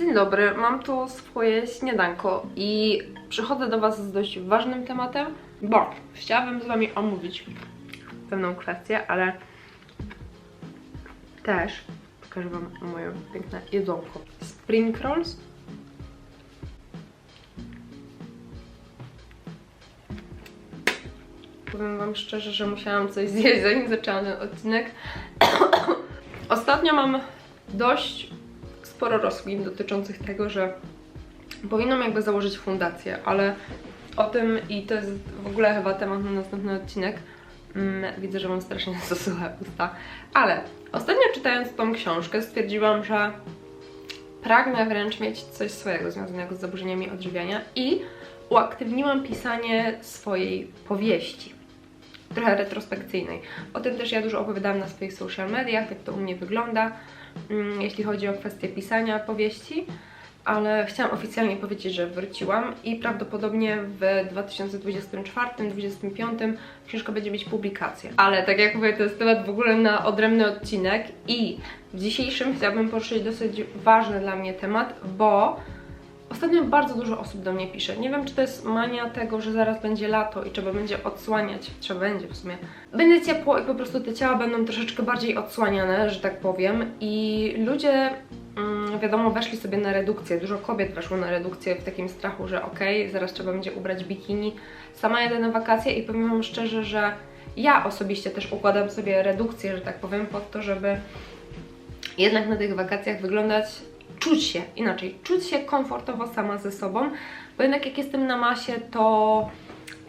Dzień dobry, mam tu swoje śniadanko i przychodzę do Was z dość ważnym tematem, bo chciałabym z Wami omówić pewną kwestię, ale też pokażę Wam moje piękne jedzonko. Spring rolls. Powiem Wam szczerze, że musiałam coś zjeść zanim zaczęłam ten odcinek. Ostatnio mam dość sporo rozkmin dotyczących tego, że powinnam jakby założyć fundację, ale o tym i to jest w ogóle chyba temat na następny odcinek. Mm, widzę, że mam strasznie zasuche usta, ale ostatnio czytając tą książkę stwierdziłam, że pragnę wręcz mieć coś swojego związanego z zaburzeniami odżywiania i uaktywniłam pisanie swojej powieści trochę retrospekcyjnej. O tym też ja dużo opowiadałam na swoich social mediach, jak to u mnie wygląda, jeśli chodzi o kwestię pisania powieści, ale chciałam oficjalnie powiedzieć, że wróciłam i prawdopodobnie w 2024-2025 książka będzie mieć publikację. Ale tak jak mówię, to jest temat w ogóle na odrębny odcinek i w dzisiejszym chciałabym poruszyć dosyć ważny dla mnie temat, bo Ostatnio bardzo dużo osób do mnie pisze. Nie wiem, czy to jest mania tego, że zaraz będzie lato i trzeba będzie odsłaniać, trzeba będzie w sumie. Będzie ciepło i po prostu te ciała będą troszeczkę bardziej odsłaniane, że tak powiem. I ludzie, mm, wiadomo, weszli sobie na redukcję. Dużo kobiet weszło na redukcję w takim strachu, że okej, okay, zaraz trzeba będzie ubrać bikini. Sama jadę na wakacje i powiem Wam szczerze, że ja osobiście też układam sobie redukcję, że tak powiem, pod to, żeby jednak na tych wakacjach wyglądać czuć się inaczej, czuć się komfortowo sama ze sobą, bo jednak jak jestem na masie, to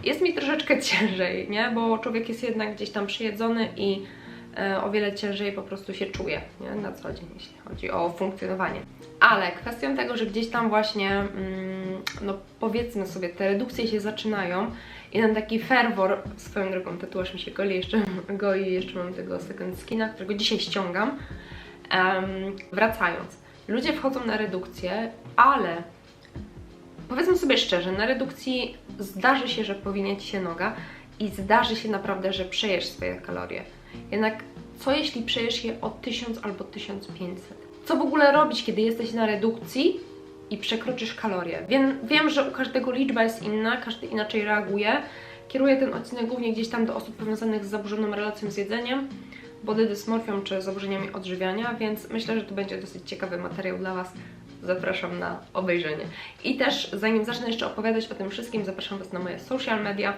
jest mi troszeczkę ciężej, nie? Bo człowiek jest jednak gdzieś tam przyjedzony i e, o wiele ciężej po prostu się czuje, nie? Na co dzień, jeśli chodzi o funkcjonowanie. Ale kwestią tego, że gdzieś tam właśnie, mm, no powiedzmy sobie, te redukcje się zaczynają i ten taki fervor, swoją drogą tatuaż mi się goli, jeszcze goi, jeszcze mam tego second skina, którego dzisiaj ściągam, um, wracając ludzie wchodzą na redukcję, ale powiedzmy sobie szczerze, na redukcji zdarzy się, że powinie Ci się noga i zdarzy się naprawdę, że przejesz swoje kalorie. Jednak co jeśli przejesz je o 1000 albo 1500? Co w ogóle robić, kiedy jesteś na redukcji i przekroczysz kalorie? Wiem, wiem, że u każdego liczba jest inna, każdy inaczej reaguje. Kieruję ten odcinek głównie gdzieś tam do osób powiązanych z zaburzoną relacją z jedzeniem, body dysmorfią czy zaburzeniami odżywiania, więc myślę, że to będzie dosyć ciekawy materiał dla Was. Zapraszam na obejrzenie. I też zanim zacznę jeszcze opowiadać o tym wszystkim, zapraszam Was na moje social media.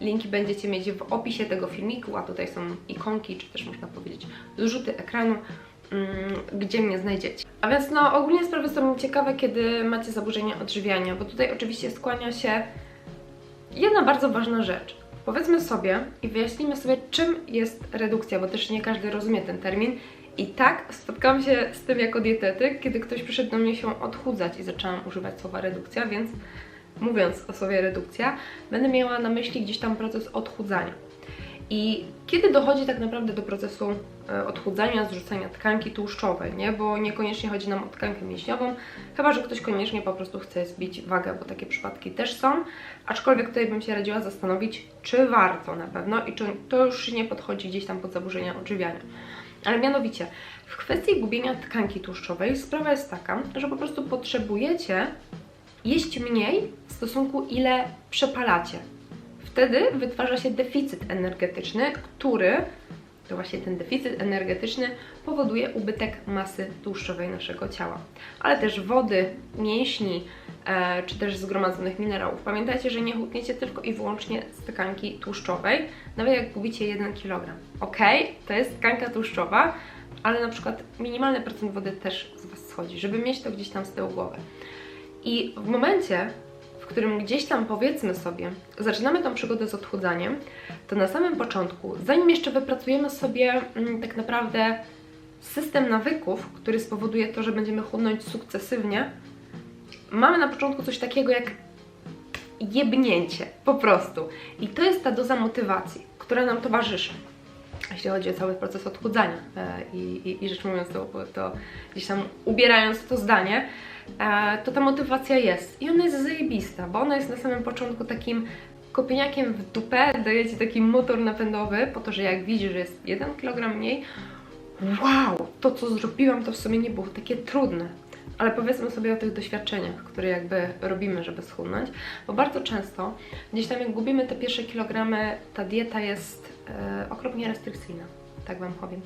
Linki będziecie mieć w opisie tego filmiku, a tutaj są ikonki, czy też można powiedzieć zrzuty ekranu, mm, gdzie mnie znajdziecie. A więc no ogólnie sprawy są ciekawe, kiedy macie zaburzenia odżywiania, bo tutaj oczywiście skłania się jedna bardzo ważna rzecz – Powiedzmy sobie i wyjaśnijmy sobie, czym jest redukcja, bo też nie każdy rozumie ten termin. I tak spotkałam się z tym jako dietetyk, kiedy ktoś przyszedł do mnie się odchudzać i zaczęłam używać słowa redukcja, więc mówiąc o słowie redukcja, będę miała na myśli gdzieś tam proces odchudzania. I kiedy dochodzi tak naprawdę do procesu e, odchudzania, zrzucania tkanki tłuszczowej, nie? Bo niekoniecznie chodzi nam o tkankę mięśniową, chyba że ktoś koniecznie po prostu chce zbić wagę, bo takie przypadki też są. Aczkolwiek tutaj bym się radziła zastanowić, czy warto na pewno i czy to już nie podchodzi gdzieś tam pod zaburzenia odżywiania. Ale mianowicie, w kwestii gubienia tkanki tłuszczowej sprawa jest taka, że po prostu potrzebujecie jeść mniej w stosunku ile przepalacie wtedy wytwarza się deficyt energetyczny, który to właśnie ten deficyt energetyczny powoduje ubytek masy tłuszczowej naszego ciała, ale też wody, mięśni, e, czy też zgromadzonych minerałów. Pamiętajcie, że nie chudniecie tylko i wyłącznie z tkanki tłuszczowej, nawet jak gubicie 1 kg. Ok, to jest tkanka tłuszczowa, ale na przykład minimalny procent wody też z Was schodzi, żeby mieć to gdzieś tam z tyłu głowy. I w momencie, w którym gdzieś tam powiedzmy sobie, zaczynamy tą przygodę z odchudzaniem, to na samym początku, zanim jeszcze wypracujemy sobie mm, tak naprawdę system nawyków, który spowoduje to, że będziemy chudnąć sukcesywnie, mamy na początku coś takiego jak jebnięcie, po prostu. I to jest ta doza motywacji, która nam towarzyszy jeśli chodzi o cały proces odchudzania. E, I, i, i rzecz mówiąc, to, to gdzieś tam ubierając to zdanie, to ta motywacja jest. I ona jest zajebista, bo ona jest na samym początku takim kopieniakiem w dupę, daje Ci taki motor napędowy, po to, że jak widzisz, że jest 1 kg mniej, wow, to co zrobiłam, to w sumie nie było takie trudne. ale powiedzmy sobie o tych doświadczeniach, które jakby robimy, żeby schudnąć, bo bardzo często gdzieś tam jak gubimy te pierwsze kilogramy, ta dieta jest e, okropnie restrykcyjna. Tak Wam powiem,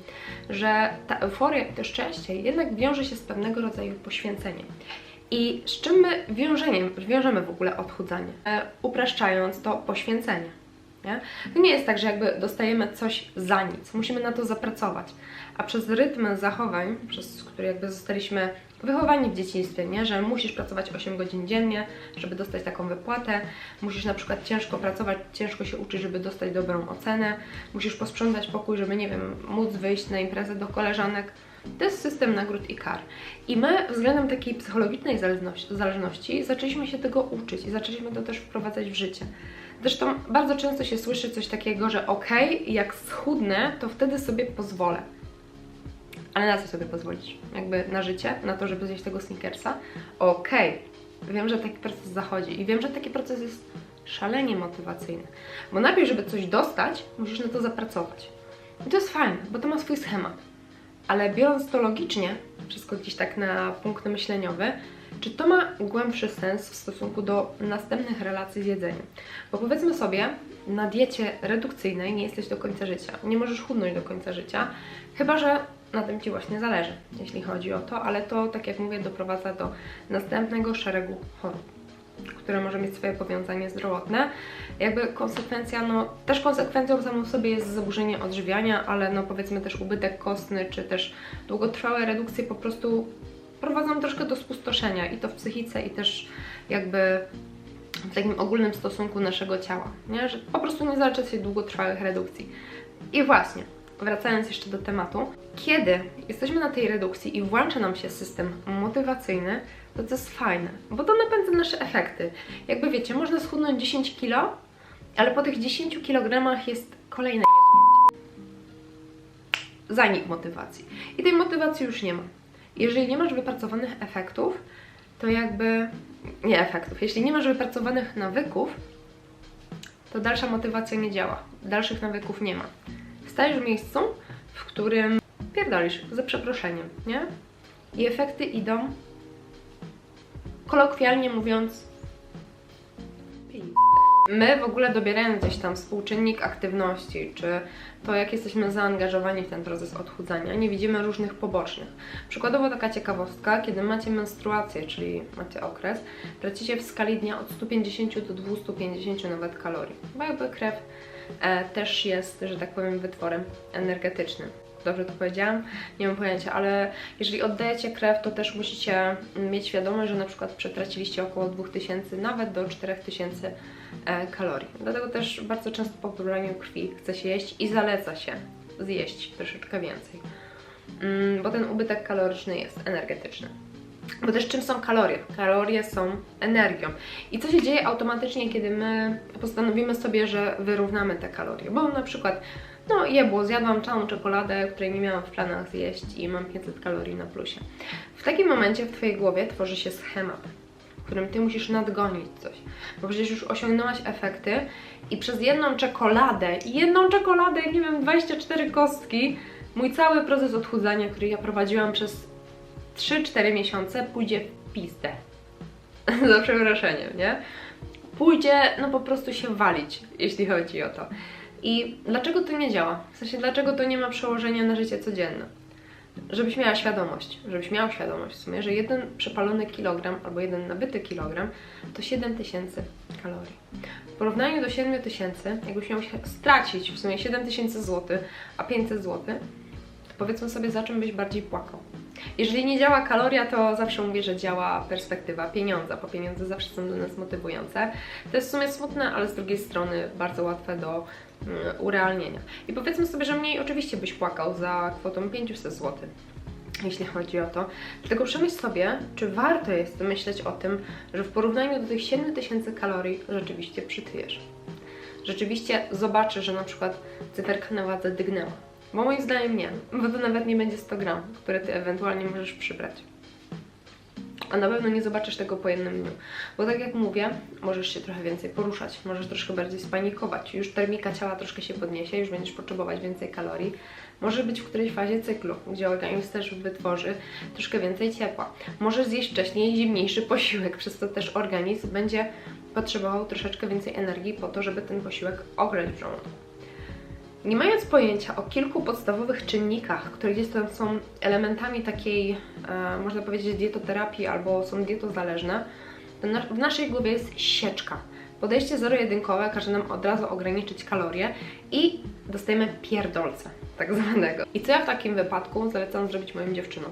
że ta euforia i to szczęście jednak wiąże się z pewnego rodzaju poświęceniem. I z czym my wiążeniem, wiążemy w ogóle odchudzanie? E, upraszczając to poświęcenie. Nie? To nie jest tak, że jakby dostajemy coś za nic. Musimy na to zapracować. A przez rytm zachowań, przez który jakby zostaliśmy wychowani w dzieciństwie, nie? że musisz pracować 8 godzin dziennie, żeby dostać taką wypłatę, musisz na przykład ciężko pracować, ciężko się uczyć, żeby dostać dobrą ocenę, musisz posprzątać pokój, żeby, nie wiem, móc wyjść na imprezę do koleżanek. To jest system nagród i kar. I my względem takiej psychologicznej zależności, zaczęliśmy się tego uczyć i zaczęliśmy to też wprowadzać w życie. Zresztą bardzo często się słyszy coś takiego, że okej, okay, jak schudnę, to wtedy sobie pozwolę. Ale na co sobie pozwolić? Jakby na życie, na to, żeby zjeść tego sneakersa? Okej, okay. wiem, że taki proces zachodzi i wiem, że taki proces jest szalenie motywacyjny. Bo najpierw, żeby coś dostać, musisz na to zapracować. I to jest fajne, bo to ma swój schemat. Ale biorąc to logicznie, wszystko gdzieś tak na punkt myśleniowy, czy to ma głębszy sens w stosunku do następnych relacji z jedzeniem? Bo powiedzmy sobie, na diecie redukcyjnej nie jesteś do końca życia, nie możesz chudnąć do końca życia, chyba że na tym Ci właśnie zależy, jeśli chodzi o to, ale to, tak jak mówię, doprowadza do następnego szeregu chorób które może mieć swoje powiązanie zdrowotne. Jakby konsekwencja, no też konsekwencją samą w sobie jest zaburzenie odżywiania, ale no powiedzmy też ubytek kostny, czy też długotrwałe redukcje po prostu prowadzą troszkę do spustoszenia i to w psychice i też jakby w takim ogólnym stosunku naszego ciała, nie? że po prostu nie zaleczy się długotrwałych redukcji. I właśnie, wracając jeszcze do tematu, kiedy jesteśmy na tej redukcji i włącza nam się system motywacyjny, to to jest fajne, bo to napędza nasze efekty. Jakby wiecie, można schudnąć 10 kg, ale po tych 10 kg jest kolejne zanik motywacji. I tej motywacji już nie ma. Jeżeli nie masz wypracowanych efektów, to jakby nie efektów. Jeśli nie masz wypracowanych nawyków, to dalsza motywacja nie działa. Dalszych nawyków nie ma. Stajesz w miejscu, w którym pierdolisz, za przeproszeniem, nie? I efekty idą, kolokwialnie mówiąc, My w ogóle dobierając gdzieś tam współczynnik aktywności, czy to jak jesteśmy zaangażowani w ten proces odchudzania, nie widzimy różnych pobocznych. Przykładowo taka ciekawostka, kiedy macie menstruację, czyli macie okres, tracicie w skali dnia od 150 do 250 nawet kalorii, bo jakby krew też jest, że tak powiem, wytworem energetycznym dobrze to powiedziałam, nie mam pojęcia, ale jeżeli oddajecie krew, to też musicie mieć świadomość, że na przykład przetraciliście około 2000, nawet do 4000 e, kalorii. Dlatego też bardzo często po pobraniu krwi chce się jeść i zaleca się zjeść troszeczkę więcej, mm, bo ten ubytek kaloryczny jest energetyczny. Bo też czym są kalorie? Kalorie są energią. I co się dzieje automatycznie, kiedy my postanowimy sobie, że wyrównamy te kalorie? Bo na przykład no jebło, zjadłam całą czekoladę, której nie miałam w planach zjeść i mam 500 kalorii na plusie. W takim momencie w Twojej głowie tworzy się schemat, w którym Ty musisz nadgonić coś, bo przecież już osiągnęłaś efekty i przez jedną czekoladę, jedną czekoladę, nie wiem, 24 kostki, mój cały proces odchudzania, który ja prowadziłam przez 3-4 miesiące, pójdzie w pizdę. Za przeproszeniem, nie? Pójdzie, no po prostu się walić, jeśli chodzi o to. I dlaczego to nie działa? W sensie, dlaczego to nie ma przełożenia na życie codzienne? Żebyś miała świadomość, żebyś miał świadomość w sumie, że jeden przepalony kilogram albo jeden nabyty kilogram to 7000 kalorii. W porównaniu do 7000, jakbyś miał stracić w sumie 7000 zł, a 500 zł, to powiedzmy sobie, za czym byś bardziej płakał. Jeżeli nie działa kaloria, to zawsze mówię, że działa perspektywa pieniądza, bo pieniądze zawsze są dla nas motywujące. To jest w sumie smutne, ale z drugiej strony bardzo łatwe do mm, urealnienia. I powiedzmy sobie, że mniej oczywiście byś płakał za kwotą 500 zł jeśli chodzi o to. Dlatego przemyśl sobie, czy warto jest myśleć o tym, że w porównaniu do tych 7000 kalorii rzeczywiście przytyjesz. Rzeczywiście zobaczysz, że na przykład cyferka na wadze dygnęła bo moim zdaniem nie, bo to nawet nie będzie 100 gram, które Ty ewentualnie możesz przybrać. a na pewno nie zobaczysz tego po jednym dniu. Bo tak jak mówię, możesz się trochę więcej poruszać, możesz troszkę bardziej spanikować, już termika ciała troszkę się podniesie, już będziesz potrzebować więcej kalorii. Może być w którejś fazie cyklu, gdzie organizm też wytworzy troszkę więcej ciepła. Możesz zjeść wcześniej zimniejszy posiłek, przez to też organizm będzie potrzebował troszeczkę więcej energii po to, żeby ten posiłek ogrzeć w żołądku. Nie mając pojęcia o kilku podstawowych czynnikach, które gdzieś tam są elementami takiej, e, można powiedzieć, dietoterapii albo są dietozależne, to na, w naszej głowie jest sieczka. Podejście zero-jedynkowe każe nam od razu ograniczyć kalorie i dostajemy pierdolce, tak zwanego. I co ja w takim wypadku zalecam zrobić moim dziewczynom?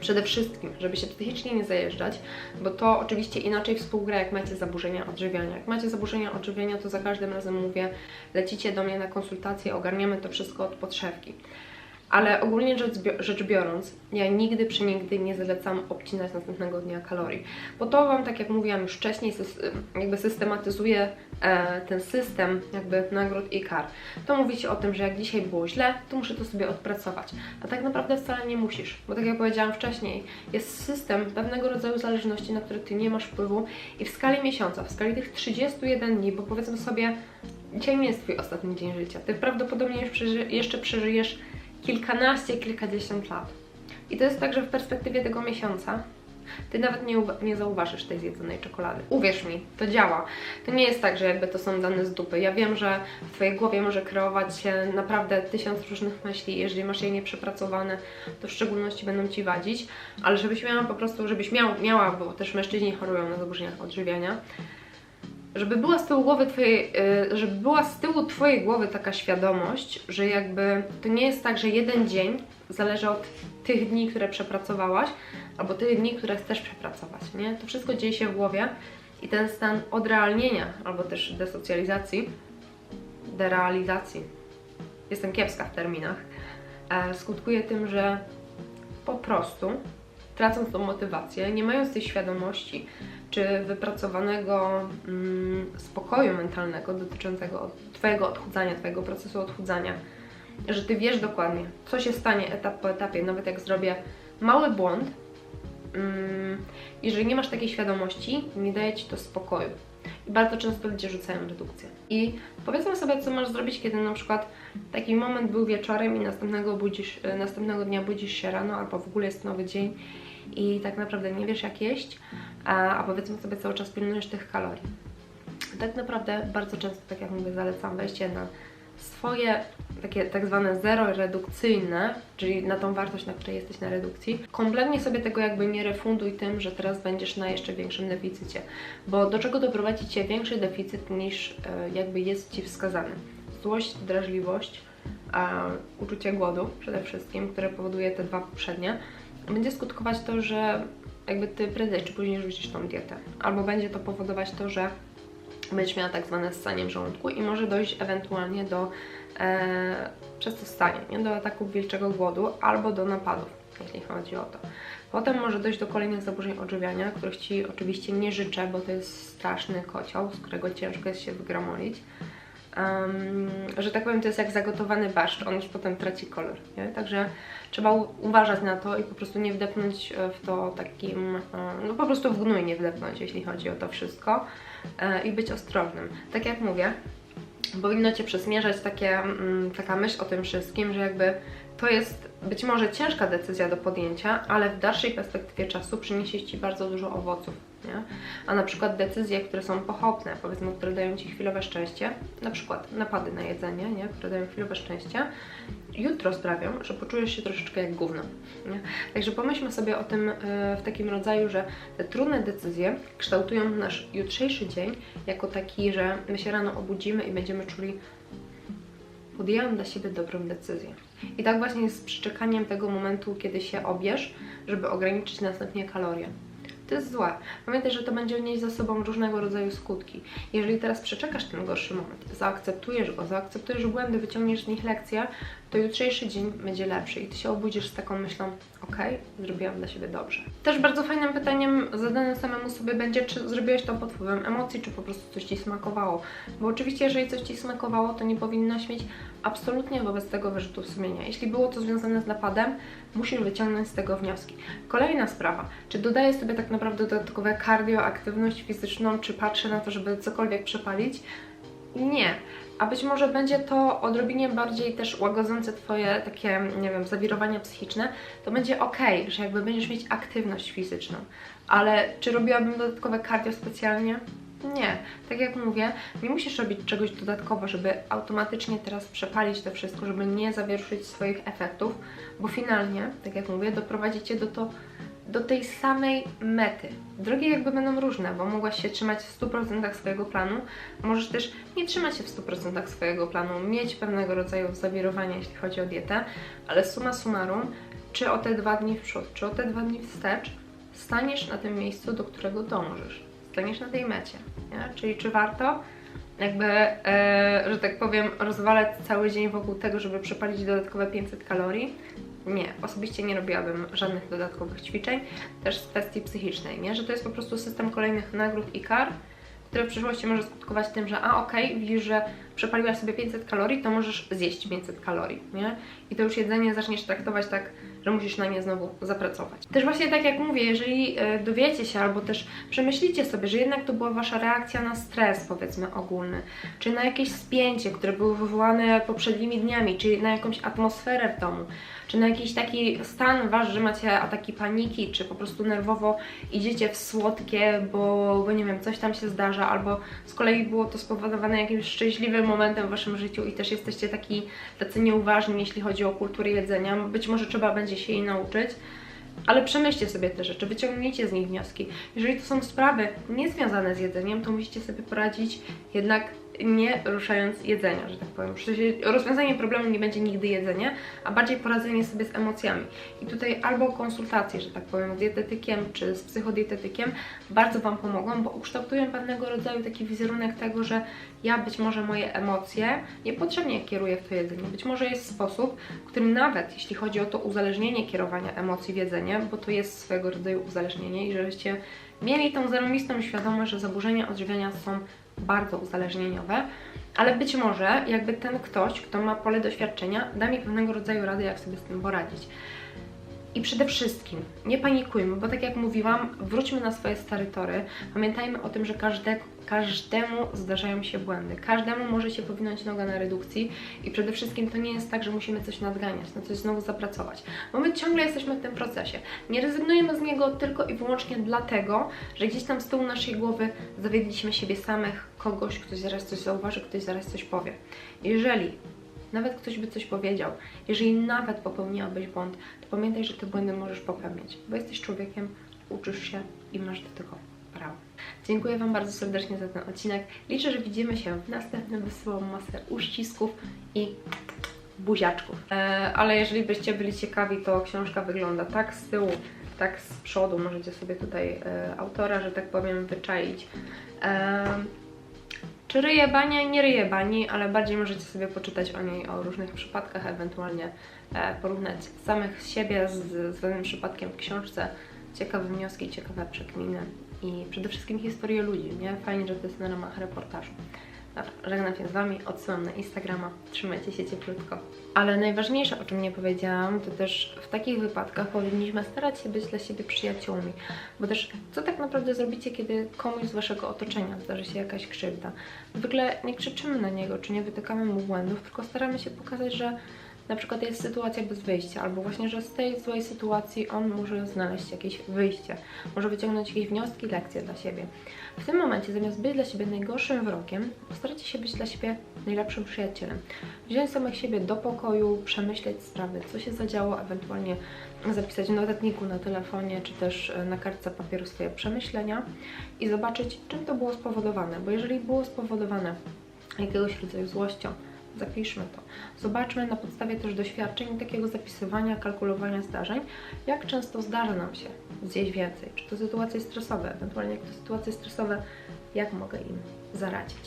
Przede wszystkim, żeby się psychicznie nie zajeżdżać, bo to oczywiście inaczej współgra, jak macie zaburzenia odżywiania. Jak macie zaburzenia odżywiania, to za każdym razem mówię, lecicie do mnie na konsultację, ogarniamy to wszystko od podszewki. Ale ogólnie rzecz, biorąc, ja nigdy przenigdy nie zalecam obcinać następnego dnia kalorii, bo to Wam, tak jak mówiłam już wcześniej, jakby systematyzuje e, ten system jakby nagród i kar. To mówicie o tym, że jak dzisiaj było źle, to muszę to sobie odpracować. A tak naprawdę wcale nie musisz, bo tak jak powiedziałam wcześniej, jest system pewnego rodzaju zależności, na który Ty nie masz wpływu i w skali miesiąca, w skali tych 31 dni, bo powiedzmy sobie, dzisiaj nie jest Twój ostatni dzień życia, Ty prawdopodobnie jeszcze przeżyjesz kilkanaście, kilkadziesiąt lat. I to jest tak, że w perspektywie tego miesiąca ty nawet nie, nie zauważysz tej zjedzonej czekolady. Uwierz mi, to działa. To nie jest tak, że jakby to są dane z dupy. Ja wiem, że w Twojej głowie może kreować się naprawdę tysiąc różnych myśli. Jeżeli masz je nieprzepracowane, to w szczególności będą Ci wadzić. Ale żebyś miała po prostu, żebyś miał, miała, bo też mężczyźni chorują na zaburzenia odżywiania, żeby była z tyłu głowy twojej, y, żeby była z tyłu twojej głowy taka świadomość, że jakby to nie jest tak, że jeden dzień zależy od tych dni, które przepracowałaś, albo tych dni, które chcesz przepracować, nie? To wszystko dzieje się w głowie i ten stan odrealnienia, albo też desocjalizacji, derealizacji, jestem kiepska w terminach, e, skutkuje tym, że po prostu tracąc tą motywację, nie mając tej świadomości, czy wypracowanego mm, spokoju mentalnego dotyczącego Twojego odchudzania, Twojego procesu odchudzania, że Ty wiesz dokładnie, co się stanie etap po etapie, nawet jak zrobię mały błąd, mm, jeżeli nie masz takiej świadomości, nie daje Ci to spokoju. I bardzo często ludzie rzucają redukcję. I powiedzmy sobie, co masz zrobić, kiedy na przykład taki moment był wieczorem i następnego, budzisz, następnego dnia budzisz się rano, albo w ogóle jest nowy dzień i tak naprawdę nie wiesz jak jeść, a, powiedzmy sobie cały czas pilnujesz tych kalorii. Tak naprawdę bardzo często, tak jak mówię, zalecam wejście na swoje takie tak zwane zero redukcyjne, czyli na tą wartość, na której jesteś na redukcji, kompletnie sobie tego jakby nie refunduj tym, że teraz będziesz na jeszcze większym deficycie. Bo do czego doprowadzi Cię większy deficyt niż e, jakby jest Ci wskazany? Złość, drażliwość, uczucie głodu przede wszystkim, które powoduje te dwa poprzednie, będzie skutkować to, że jakby Ty prędzej czy później rzucisz tą dietę. Albo będzie to powodować to, że będziesz miała tak zwane ssanie żołądku i może dojść ewentualnie do e, przez to nie? do ataków wilczego głodu albo do napadów, jeśli chodzi o to. Potem może dojść do kolejnych zaburzeń odżywiania, których Ci oczywiście nie życzę, bo to jest straszny kocioł, z którego ciężko jest się wygramolić. Um, że tak powiem, to jest jak zagotowany barszcz, on już potem traci kolor, nie? Także trzeba uważać na to i po prostu nie wdepnąć e, w to takim, e, no po prostu w gnój nie wdepnąć, jeśli chodzi o to wszystko e, i być ostrożnym. Tak jak mówię, powinno Cię przesmierzać takie, mm, taka myśl o tym wszystkim, że jakby to jest być może ciężka decyzja do podjęcia, ale w dalszej perspektywie czasu przyniesie Ci bardzo dużo owoców nie? A na przykład decyzje, które są pochopne, powiedzmy, które dają Ci chwilowe szczęście, na przykład napady na jedzenie, nie? które dają chwilowe szczęście, jutro sprawią, że poczujesz się troszeczkę jak gówno. Nie? Także pomyślmy sobie o tym e, w takim rodzaju, że te trudne decyzje kształtują nasz jutrzejszy dzień jako taki, że my się rano obudzimy i będziemy czuli podjęłam dla siebie dobrą decyzję. I tak właśnie jest z przyczekaniem tego momentu, kiedy się obierz, żeby ograniczyć następnie kalorie to jest złe. Pamiętaj, że to będzie nieść za sobą różnego rodzaju skutki. Jeżeli teraz przeczekasz ten gorszy moment, zaakceptujesz go, zaakceptujesz błędy, wyciągniesz z nich lekcje, to jutrzejszy dzień będzie lepszy i ty się obudzisz z taką myślą, ok, zrobiłam dla siebie dobrze. Też bardzo fajnym pytaniem zadanym samemu sobie będzie, czy zrobiłeś to pod wpływem emocji, czy po prostu coś ci smakowało. Bo oczywiście, jeżeli coś ci smakowało, to nie powinnaś mieć absolutnie wobec tego wyrzutów sumienia. Jeśli było to związane z napadem, musisz wyciągnąć z tego wnioski. Kolejna sprawa, czy dodaję sobie tak naprawdę dodatkowe cardio, aktywność fizyczną, czy patrzę na to, żeby cokolwiek przepalić? Nie. A być może będzie to odrobinie bardziej też łagodzące Twoje takie, nie wiem, zawirowania psychiczne. To będzie ok, że jakby będziesz mieć aktywność fizyczną. Ale czy robiłabym dodatkowe cardio specjalnie? Nie. Tak jak mówię, nie musisz robić czegoś dodatkowo, żeby automatycznie teraz przepalić to wszystko, żeby nie zawierszyć swoich efektów, bo finalnie, tak jak mówię, doprowadzi Cię do to, do tej samej mety. Drogi jakby będą różne, bo mogłaś się trzymać w 100% swojego planu, możesz też nie trzymać się w 100% swojego planu, mieć pewnego rodzaju zawirowania, jeśli chodzi o dietę, ale suma summarum, czy o te dwa dni w przód, czy o te dwa dni wstecz, staniesz na tym miejscu, do którego dążysz. Staniesz na tej mecie, nie? Czyli czy warto jakby, e, że tak powiem, rozwalać cały dzień wokół tego, żeby przepalić dodatkowe 500 kalorii? Nie, osobiście nie robiłabym żadnych dodatkowych ćwiczeń, też z kwestii psychicznej, nie? Że to jest po prostu system kolejnych nagród i kar, które w przyszłości może skutkować tym, że a okej, widzisz, że przepaliłaś sobie 500 kalorii, to możesz zjeść 500 kalorii, nie? I to już jedzenie zaczniesz traktować tak, że musisz na nie znowu zapracować. Też właśnie tak jak mówię, jeżeli e, dowiecie się albo też przemyślicie sobie, że jednak to była Wasza reakcja na stres, powiedzmy ogólny, czy na jakieś spięcie, które były wywołane poprzednimi dniami, czy na jakąś atmosferę w domu, czy na jakiś taki stan Wasz, że macie ataki paniki, czy po prostu nerwowo idziecie w słodkie, bo, bo nie wiem, coś tam się zdarza, albo z kolei było to spowodowane jakimś szczęśliwym momentem w Waszym życiu i też jesteście taki, tacy nieuważni, jeśli chodzi o kulturę jedzenia. Być może trzeba będzie się jej nauczyć. Ale przemyślcie sobie te rzeczy, wyciągnijcie z nich wnioski. Jeżeli to są sprawy niezwiązane z jedzeniem, to musicie sobie poradzić jednak nie ruszając jedzenia, że tak powiem. Rozwiązaniem problemu nie będzie nigdy jedzenie, a bardziej poradzenie sobie z emocjami. I tutaj albo konsultacje, że tak powiem, z dietetykiem czy z psychodietetykiem bardzo Wam pomogą, bo ukształtują pewnego rodzaju taki wizerunek tego, że ja być może moje emocje niepotrzebnie kieruję w to jedzenie. Być może jest sposób, w którym nawet jeśli chodzi o to uzależnienie kierowania emocji w jedzenie, bo to jest swego rodzaju uzależnienie i żebyście mieli tą zarobistą świadomość, że zaburzenia odżywiania są bardzo uzależnieniowe, ale być może jakby ten ktoś, kto ma pole doświadczenia, da mi pewnego rodzaju rady, jak sobie z tym poradzić. I przede wszystkim nie panikujmy, bo tak jak mówiłam, wróćmy na swoje stare tory. Pamiętajmy o tym, że każde, każdemu zdarzają się błędy. Każdemu może się powinąć noga na redukcji i przede wszystkim to nie jest tak, że musimy coś nadganiać, na coś znowu zapracować. Bo my ciągle jesteśmy w tym procesie. Nie rezygnujemy z niego tylko i wyłącznie dlatego, że gdzieś tam z tyłu naszej głowy zawiedliśmy siebie samych, kogoś, ktoś zaraz coś zauważy, ktoś zaraz coś powie. Jeżeli nawet ktoś by coś powiedział, jeżeli nawet popełniłabyś błąd, to pamiętaj, że te błędy możesz popełniać, bo jesteś człowiekiem, uczysz się i masz do tego prawo. Dziękuję Wam bardzo serdecznie za ten odcinek. Liczę, że widzimy się w następnym. Wysyłam masę uścisków i buziaczków. E, ale jeżeli byście byli ciekawi, to książka wygląda tak z tyłu, tak z przodu. Możecie sobie tutaj e, autora, że tak powiem, wyczaić. E, czy ryje bania? Nie ryje bani, ale bardziej możecie sobie poczytać o niej, o różnych przypadkach, ewentualnie e, porównać samych siebie z, z danym przypadkiem w książce. Ciekawe wnioski, ciekawe przekminy i przede wszystkim historię ludzi, nie? Fajnie, że to jest na ramach reportażu. Dobra, żegnam się z Wami, odsyłam na Instagrama, trzymajcie się cieplutko. Ale najważniejsze, o czym nie powiedziałam, to też w takich wypadkach powinniśmy starać się być dla siebie przyjaciółmi. Bo też, co tak naprawdę zrobicie, kiedy komuś z Waszego otoczenia zdarzy się jakaś krzywda? Zwykle nie krzyczymy na niego, czy nie wytykamy mu błędów, tylko staramy się pokazać, że na przykład jest sytuacja bez wyjścia, albo właśnie, że z tej złej sytuacji on może znaleźć jakieś wyjście, może wyciągnąć jakieś wnioski, lekcje dla siebie. W tym momencie, zamiast być dla siebie najgorszym wrogiem, postarajcie się być dla siebie najlepszym przyjacielem. Wziąć samych siebie do pokoju, przemyśleć sprawy, co się zadziało, ewentualnie zapisać w notatniku na telefonie, czy też e, na kartce papieru swoje przemyślenia i zobaczyć, czym to było spowodowane, bo jeżeli było spowodowane jakiegoś rodzaju złością, zapiszmy to. Zobaczmy na podstawie też doświadczeń takiego zapisywania, kalkulowania zdarzeń, jak często zdarza nam się zjeść więcej? Czy to sytuacje stresowe? Ewentualnie jak to sytuacje stresowe, jak mogę im zaradzić?